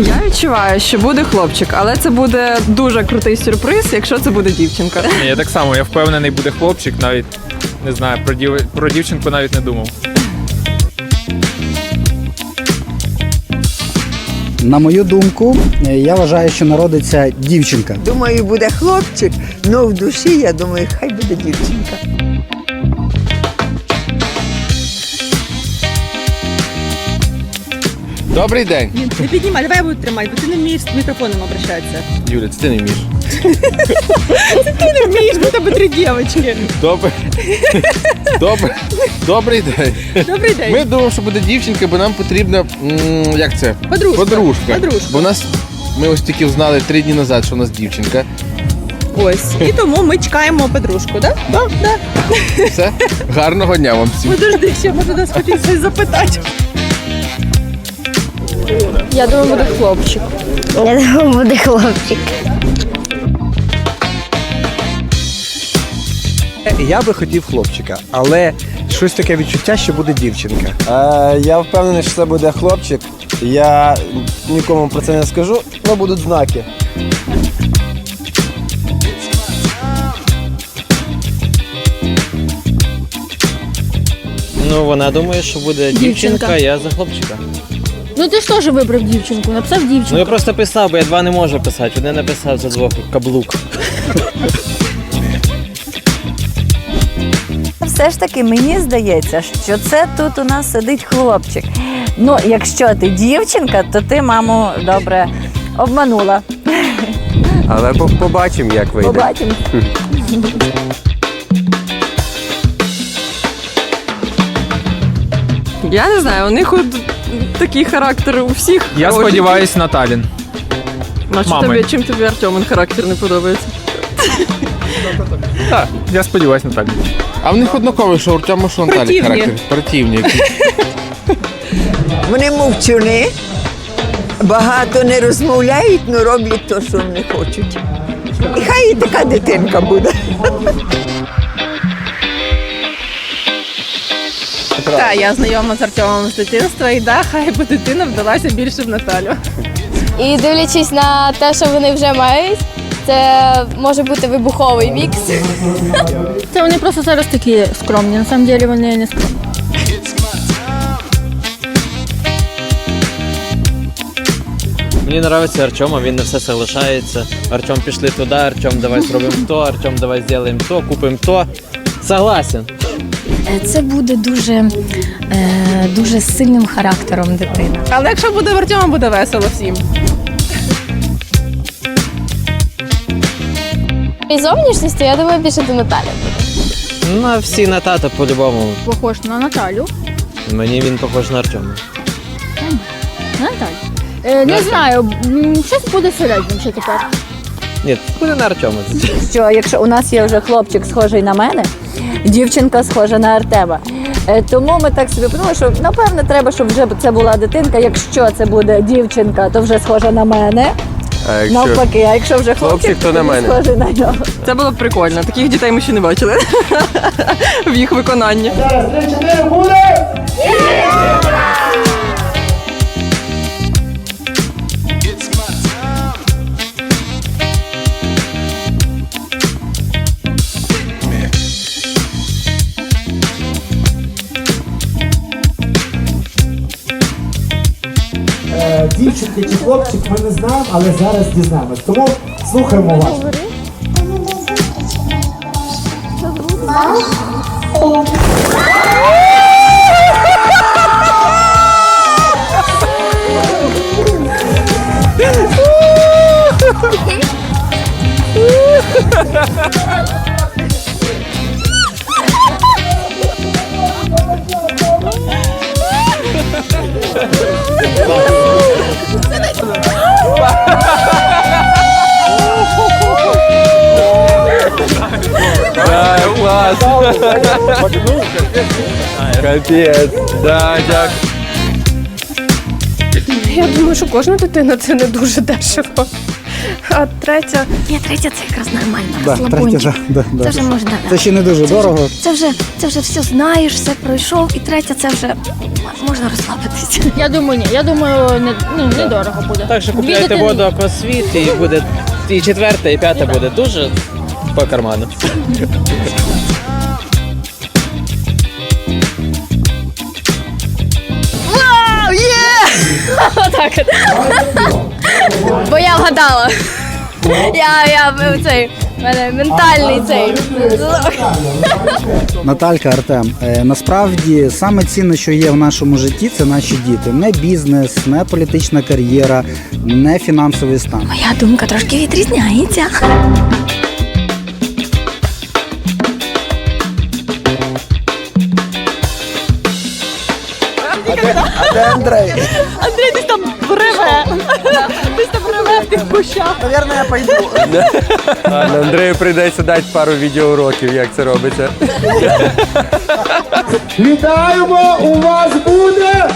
відчуваю, що буде хлопчик, але це буде дуже крутий сюрприз, якщо це буде дівчинка. Ні, Я так само, я впевнений, буде хлопчик, навіть не знаю, про, дів... про дівчинку навіть не думав. На мою думку, я вважаю, що народиться дівчинка. Думаю, буде хлопчик, але в душі я думаю, хай буде дівчинка. Добрий день. Не піднімай, давай я буду тримати, бо ти не вмієш з мікрофоном обращатися. Юля, це ти не вмієш. Це Ти не вмієш, бо в тебе три дівчинки. Добре. Добре. Добрий день. Добрий день. Ми думаємо, що буде дівчинка, бо нам потрібна. м, Як це? Подружка. Подружка. Подружка. Бо нас. Ми ось тільки знали три дні назад, що у нас дівчинка. Ось. І тому ми чекаємо подружку, так? Да? Да. Все. Гарного дня вам всім. Подожди, ще може нас хотів щось запитати. Я думаю, буде хлопчик. Я думаю, буде хлопчик. Я би хотів хлопчика, але щось таке відчуття, що буде дівчинка. Е, я впевнений, що це буде хлопчик. Я нікому про це не скажу, але будуть знаки. Ну, вона думає, що буде дівчинка, я за хлопчика. Ну ти ж теж вибрав дівчинку, написав дівчинку. Ну я просто писав, бо я два не можу писати. Один написав за двох каблук. Все ж таки мені здається, що це тут у нас сидить хлопчик. Ну, якщо ти дівчинка, то ти маму добре обманула. Але по- побачимо, як вийде. Побачимо. Я не знаю, у них от такий характер у всіх. Я хороший. сподіваюся на Талін. А що мами. тобі, чим тобі Артемин характер не подобається? Так, я сподіваюся на Талін. А в них однаковий, що у Артема, що Наталі Противні. характер. Противні. Вони мовчуни, багато не розмовляють, але роблять те, що вони хочуть. І хай і така дитинка буде. Так, я знайома з Артемом з дитинства, і да, хай би дитина вдалася більше в Наталю. І дивлячись на те, що вони вже мають, це може бути вибуховий мікс. Це вони просто зараз такі скромні, на самом деле вони не скромні. Мені подобається Артема, він на все соглашається. Артем пішли туди, Артем, давай зробимо то, Артем, давай зробимо то, купимо то. Согласен. Це буде дуже, е, дуже сильним характером дитина. Але якщо буде в Артема, буде весело всім. І зовнішністю, я думаю, більше до Наталі. Ну, а всі на тата по-любому. Похож на Наталю. Мені він похож на Артема. На Наталю. Е, не знаю, щось буде середнім ще тепер. Ні, буде на Артема. Що якщо у нас є вже хлопчик схожий на мене, дівчинка схожа на Артема. Е, Тому ми так собі подумали, що напевне треба, щоб вже це була дитинка. Якщо це буде дівчинка, то вже схожа на мене. А якщо Навпаки, а якщо вже хлопчик, Хлопчик, то на мене. схожий на нього. Це було б прикольно. Таких дітей ми ще не бачили в їх виконанні. Дівчинка чи хлопчик ми не знаємо, але зараз дізнаємось. Тому слухаємо вас. Клас. Капець. Да, дякую. Я думаю, що кожна дитина це не дуже дешево. А третя. Ні, третя це якраз нормально. Да, Слабончик. да, да, Це вже можна. да. Це ще не дуже Це дорого. Вже, це вже це вже все знаєш, все пройшов. І третя це вже можна розслабитися. Я думаю, ні. Я думаю, не, ну, недорого буде. Так що Дві купляйте дитини. воду аквасвіт і буде і четверта, і п'ята буде дуже по карману. Вау, є! Отак. от. Бо я вгадала. Я, я цей, в мене ментальний цей. Наталька Артем, е, насправді саме цінне, що є в нашому житті, це наші діти. Не бізнес, не політична кар'єра, не фінансовий стан. Моя думка трошки відрізняється. Де Андрей? Андрій десь там реве. Десь там реве в тих кущах. Навірно, я пойду. Андрею прийдеться дати пару відеоуроків, як це робиться. Вітаємо! У вас буде